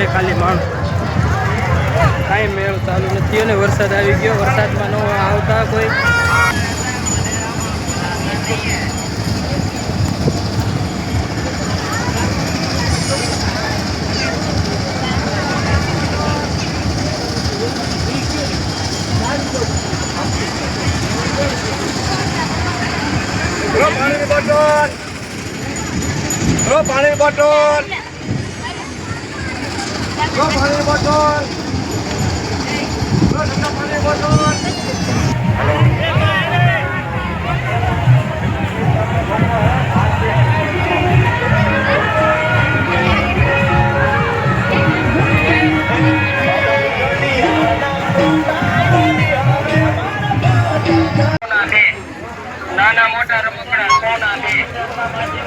છે ખાલી માણસ કાંઈ મેળ ચાલુ નથી અને વરસાદ આવી ગયો. વરસાદમાં ન આવતા કોઈ. પાણીની બોટલ. લો પાણીની બોટલ. લો પાણીની બોટલ લો ઠંડા પાણીની બોટલ સોના છે નાના મોટા રમકડા સોના છે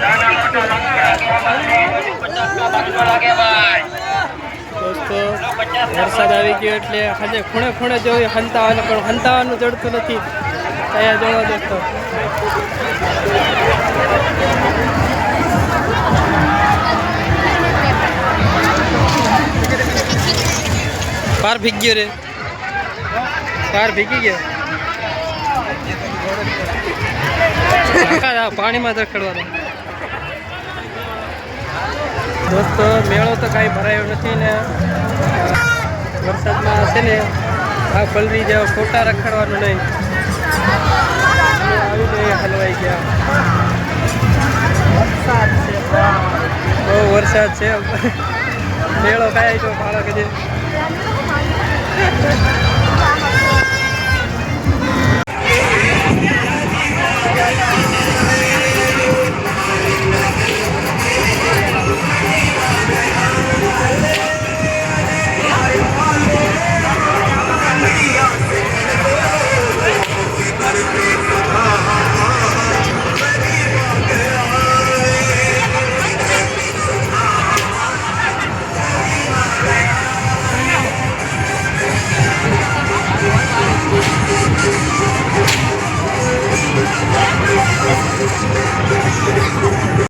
નાના મોટા રમકડા સોના છે પચાસ ના ભાગમાં લાગે ભાઈ દોસ્તો, વરસાદ આવી ગયો એટલે હજે ખૂણે ખૂણે જોયું હંતાવાનું, પણ હંતાવાનું જડતું નથી. અહીંયા જોવા દોસ્તો. પાર ભીગ ગયો રે. પાર ભીગી ગયો. પાણીમાં રખડવાનો. દોસ્તો, મેળો તો કાંઈ ભરાયો નથી ને વરસાદમાં છે ને આ પલરી જેવા ફોટા રખડવાનું નહીં. આવીને હલવાઈ ગયા. બહુ વરસાદ છે. મેળો કાંઈ તો બાળક જે.